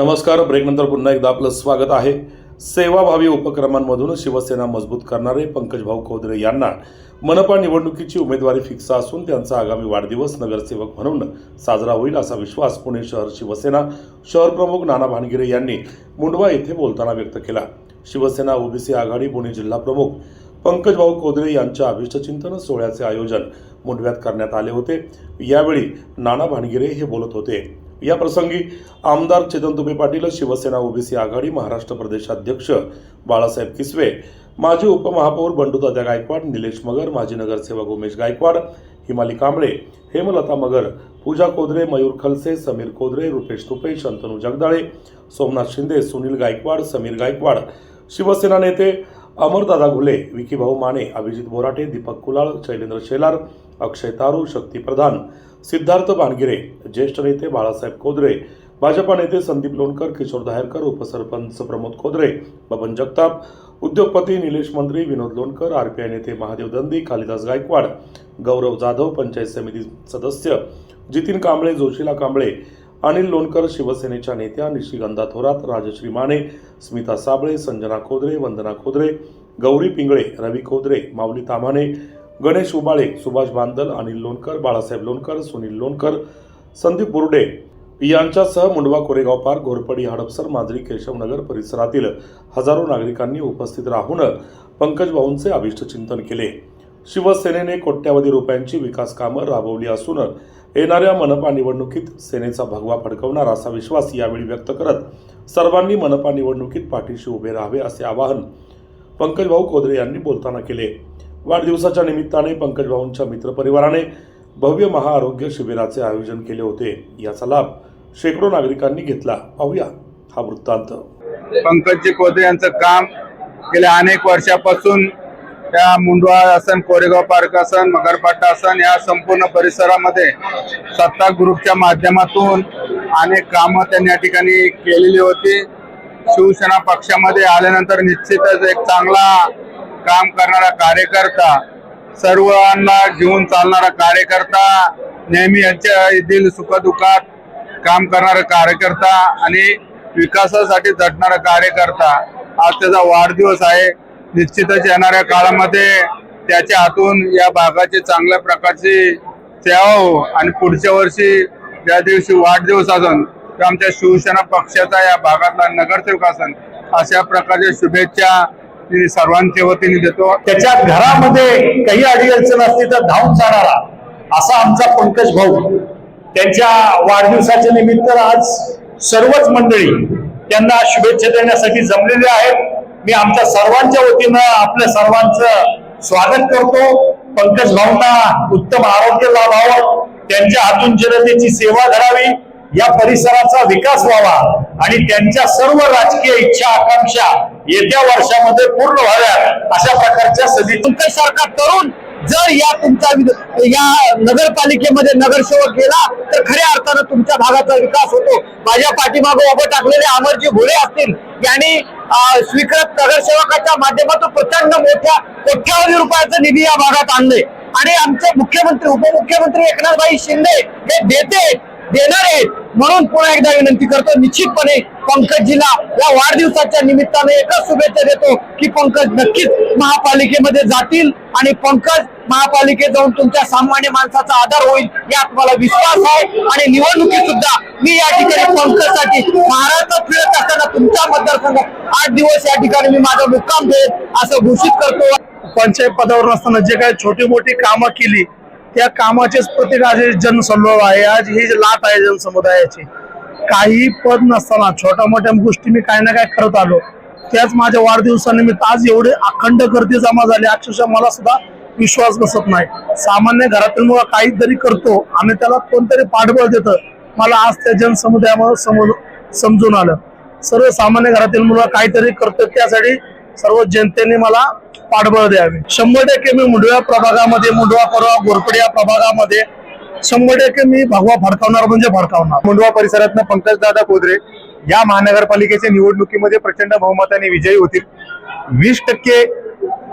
नमस्कार. ब्रेकनंतर पुन्हा एकदा आपलं स्वागत आहे. सेवाभावी उपक्रमांमधून शिवसेना मजबूत करणारे पंकजभाऊ खोदरे यांना मनपा निवडणुकीची उमेदवारी फिक्स असून त्यांचा आगामी वाढदिवस नगरसेवक म्हणून साजरा होईल असा विश्वास पुणे शहर शिवसेना शहर प्रमुख नाना भानगिरे यांनी मुंडवा येथे बोलताना व्यक्त केला. शिवसेना ओबीसी आघाडी पुणे जिल्हा प्रमुख पंकजभाऊ खोदरे यांच्या अभिष्टचिंतन सोहळ्याचे आयोजन मुंडव्यात करण्यात आले होते. यावेळी नाना भानगिरे हे बोलत होते. या प्रसंगी आमदार चेतन तुपे पाटील शिवसेना ओबीसी आघाडी महाराष्ट्र प्रदेशाध्यक्ष बाळासाहेब किसवे माजी उपमहापौर बंडूदादा गायकवाड निलेश मगर माजी नगरसेवक उमेश गायकवाड हिमाली कांबळे हेमलता मगर पूजा कोदरे मयूर खलसे समीर कोदरे रुपेश तुपे शंतनू जगदाळे सोमनाथ शिंदे सुनील गायकवाड समीर गायकवाड शिवसेना नेते अमरदादा घुले विकीभाऊ माने अभिजित बोराटे दीपक कुलाळ शैलेंद्र शेलार अक्षय तारू शक्ती प्रधान सिद्धार्थ बानगिरे ज्येष्ठ नेते बाळासाहेब कोदरे भाजपा नेते संदीप लोणकर किशोर दाहेरकर उपसरपंच प्रमोद खोदरे बबन जगताप उद्योगपती निलेश मंत्री विनोद लोणकर आरपीआय नेते महादेव दंदी कालिदास गायकवाड गौरव जाधव पंचायत समिती सदस्य जितीन कांबळे जोशीला कांबळे अनिल लोणकर शिवसेनेच्या नेत्या निशिगंधा थोरात राजश्री माने स्मिता साबळे संजना खोदरे वंदना खोदरे गौरी पिंगळे रवी खोदरे माऊली तामाने गणेश उबाळे सुभाष बांदल अनिल लोणकर बाळासाहेब लोणकर सुनील लोणकर संदीप बुर्डे यांच्यासह मुंडवा कोरेगाव पार्क घोरपडी हडपसर मांजरी केशवनगर परिसरातील हजारो नागरिकांनी उपस्थित राहून पंकज भाऊंचे अभिष्ट चिंतन केले. शिवसेनेने कोट्यावधी रुपयांची विकास कामं राबवली असून येणाऱ्या मनपा निवडणुकीत सेनेचा भगवा फडकवणार असा विश्वास यावेळी व्यक्त करत सर्वांनी मनपा निवडणुकीत पाठीशी उभे राहावे असे आवाहन पंकजभाऊ कोदरे यांनी बोलताना केले. वाढदिवसाच्या निमित्ताने पंकजभाऊंच्या मित्रपरिवाराने भव्य महाआरोग्य शिबिराचे आयोजन केले होते. याचा लाभ शेकडो नागरिकांनी घेतला. पाहूया हा वृत्तांत. पंकजी कोदरे यांचं काम गेल्या अनेक वर्षापासून त्या मुंडवा असन कोरेगाव पार्क असन मगरपाटा असन या संपूर्ण परिसरामध्ये सत्ता ग्रुपच्या माध्यमातून अनेक कामं त्यांनी या ठिकाणी केलेली होती. शिवसेना पक्षामध्ये आल्यानंतर निश्चितच एक चांगला काम करणारा कार्यकर्ता सर्वांना घेऊन चालणारा कार्यकर्ता नेहमी यांच्या येथील सुखदुःखात काम करणारा कार्यकर्ता आणि विकासासाठी झटणारा कार्यकर्ता. आज त्याचा वाढदिवस आहे. निश्चितच येणाऱ्या काळामध्ये त्याच्या हातून या भागाची चांगल्या प्रकारची सेवा हो आणि पुढच्या वर्षी ज्या दिवशी वाढदिवस असन तर आमच्या शिवसेना पक्षाचा या भागातला नगरसेवक असन अशा प्रकारच्या शुभेच्छा सर्वांच्या वतीने देतो. त्याच्या घरामध्ये काही अडीअडचण असली तर धावून जाणारा असा आमचा पंकज भाऊ. त्यांच्या वाढदिवसाच्या निमित्त आज सर्वच मंडळी त्यांना शुभेच्छा देण्यासाठी जमलेले आहेत. मी आमच्या सर्वांच्या वतीनं आपल्या सर्वांचं स्वागत करतो. पंकज भाऊंना उत्तम आरोग्य लाभावं त्यांच्या हातून जनतेची सेवा घडावी या परिसराचा विकास व्हावा आणि त्यांच्या सर्व राजकीय इच्छा आकांक्षा येत्या वर्षामध्ये पूर्ण व्हाव्यात अशा प्रकारच्या सदी पंकज सरकार तरुण जर या तुमचा या नगरपालिकेमध्ये नगरसेवक गेला तर खऱ्या अर्थानं तुमच्या भागाचा विकास होतो. माझ्या पाठीमागे उभं टाकलेले अमरजी घोडे असतील यांनी स्वीकृत नगरसेवकाच्या माध्यमातून प्रचंड मोठ्या कोट्यावधी रुपयाचा निधी या भागात आणले. आणि आमचे मुख्यमंत्री उपमुख्यमंत्री एकनाथभाई शिंदे हे देते देणार आहेत म्हणून पुन्हा एकदा विनंती करतो. निश्चितपणे पंकजीला या वाढदिवसाच्या निमित्ताने एकच शुभेच्छा देतो की पंकज नक्कीच महापालिकेमध्ये जातील आणि पंकज महापालिकेत जाऊन तुमच्या सामान्य माणसाचा आधार होईल यात मला विश्वास आहे. आणि निवडणुकीत सुद्धा मी या ठिकाणी पंकजसाठी महाराष्ट्रात फिरत असताना तुमच्या मतदारसंघात आठ दिवस या ठिकाणी मी माझा मुक्काम देईल असं घोषित करतो. पंचायत पदावर असताना जे काही छोटी मोठी कामं केली त्या कामाचेच प्रत्येक आज जनसंभव आहे. आज ही लाट आहे जनसमुदायाची काही पद नसताना छोट्या मोठ्या गोष्टी मी काही ना काय करत आलो. त्याच माझ्या वाढदिवसानिमित्त आज एवढे अखंड गर्दी जमा झाली. अक्षरशः मला सुद्धा विश्वास बसत नाही. सामान्य घरातील मुलं काहीतरी करतो आणि त्याला कोणतरी पाठबळ देतं मला आज त्या जनसमुदायामध्ये समज समजून आलं. सर्वसामान्य घरातील मुलं काहीतरी करतो त्यासाठी सर्व जनतेने मला पाठबळ द्यावे. शंभर टक्के मी मुंडव्या प्रभागामध्ये मुंडवा परवा गोरपडी या प्रभागामध्ये शंभर टक्के मी भगवा फडकावणार म्हणजे फडकावणार. मुंडवा परिसरातनं पंकजदादा कोदरे या महानगरपालिकेच्या निवडणुकीमध्ये प्रचंड बहुमताने विजयी होतील. वीस टक्के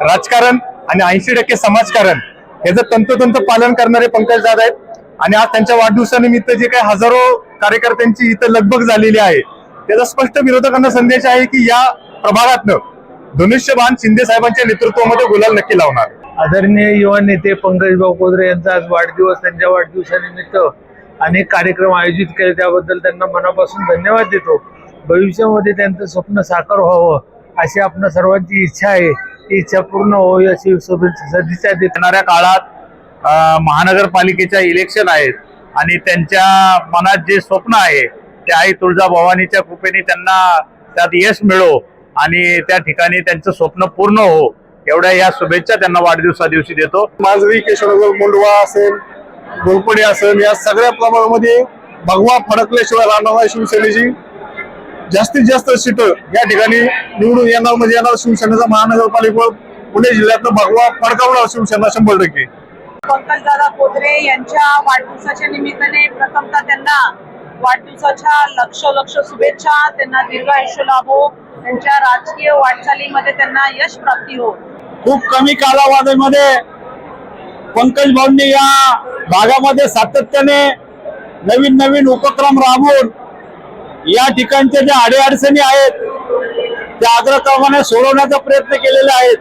राजकारण आणि ऐंशी टक्के समाजकारण. याचं तंतोतंत पालन करणारे पंकज दादा आहेत. आणि आज त्यांच्या वाढदिवसानिमित्त जे काही हजारो कार्यकर्त्यांची इथं लगबग झालेली आहे त्याचा स्पष्ट विरोधकांना संदेश आहे की या प्रभागातनं धनुष्यबाण शिंदे साहेबांच्या नेतृत्वामध्ये गुलाल नक्की लावणार. आदरणीय युवा नेते पंकजभाऊ कोदरे यांचा आज वाढदिवस त्यांच्या वाढदिवसानिमित्त अनेक कार्यक्रम आयोजित केले. त्याबद्दल त्यांना मनापासून धन्यवाद देतो. भविष्यामध्ये त्यांचं स्वप्न साकार व्हावं अशी आपण सर्वांची इच्छा आहे. ती इच्छा पूर्ण व्हावी अशी सदिच्छा देणाऱ्या काळात महानगरपालिकेच्या इलेक्शन आहेत आणि त्यांच्या मनात जे स्वप्न आहे ते आई तुळजाभवानीच्या कृपेने त्यांना त्यात यश मिळो आणि त्या ठिकाणी त्यांचं स्वप्न पूर्ण हो एवढ्या या शुभेच्छा त्यांना वाढदिवसा दिवशी देतो. मांजरी केशवनगर मुंडवा असेल गोलपडी असेल या सगळ्या प्रभागामध्ये भगवा फडकल्याशिवाय राहणार शिवसेनेची. जास्तीत जास्त सीट या ठिकाणी निवडून येणार म्हणजे येणार शिवसेनेचा महानगरपालिकेवर पुणे जिल्ह्यातलं भगवा फडकावणार शिवसेना शंभर टक्के. पंकजदादा कोदरे यांच्या वाढदिवसाच्या निमित्ताने प्रथमतः त्यांना वाढदिवसाच्या लक्ष लक्ष शुभेच्छा त्यांना दीर्घ आयुष्य लाभो त्यांच्या राजकीय वाटचालीमध्ये त्यांना यश प्राप्ती हो. खूप कमी कालावधीमध्ये पंकज भाऊंनी या भागामध्ये सातत्याने नवीन नवीन उपक्रम राबवून या ठिकाणच्या ज्या अडीअडचणी आहेत त्या अग्रक्रमाने सोडवण्याचा प्रयत्न केलेले आहेत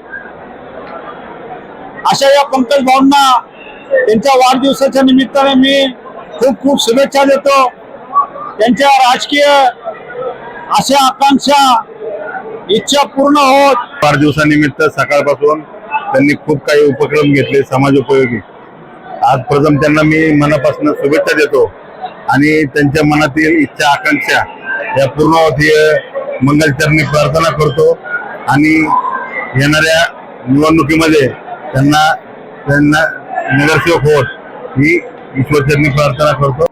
अशा या पंकज भाऊंना त्यांच्या वाढदिवसाच्या निमित्ताने मी खूप खूप शुभेच्छा देतो. त्यांच्या राजकीय अशा आकांक्षा इच्छा पूर्ण होत. वाढदिवसानिमित्त सकाळपासून त्यांनी खूप काही उपक्रम घेतले समाज उपयोगी आज प्रथम त्यांना मी मनापासून शुभेच्छा देतो आणि त्यांच्या मनातील इच्छा आकांक्षा या पूर्ण मंगलचरणी प्रार्थना करतो आणि येणाऱ्या निवडणुकीमध्ये त्यांना त्यांना नगरसेवक होत ही ईश्वरचरणी प्रार्थना करतो.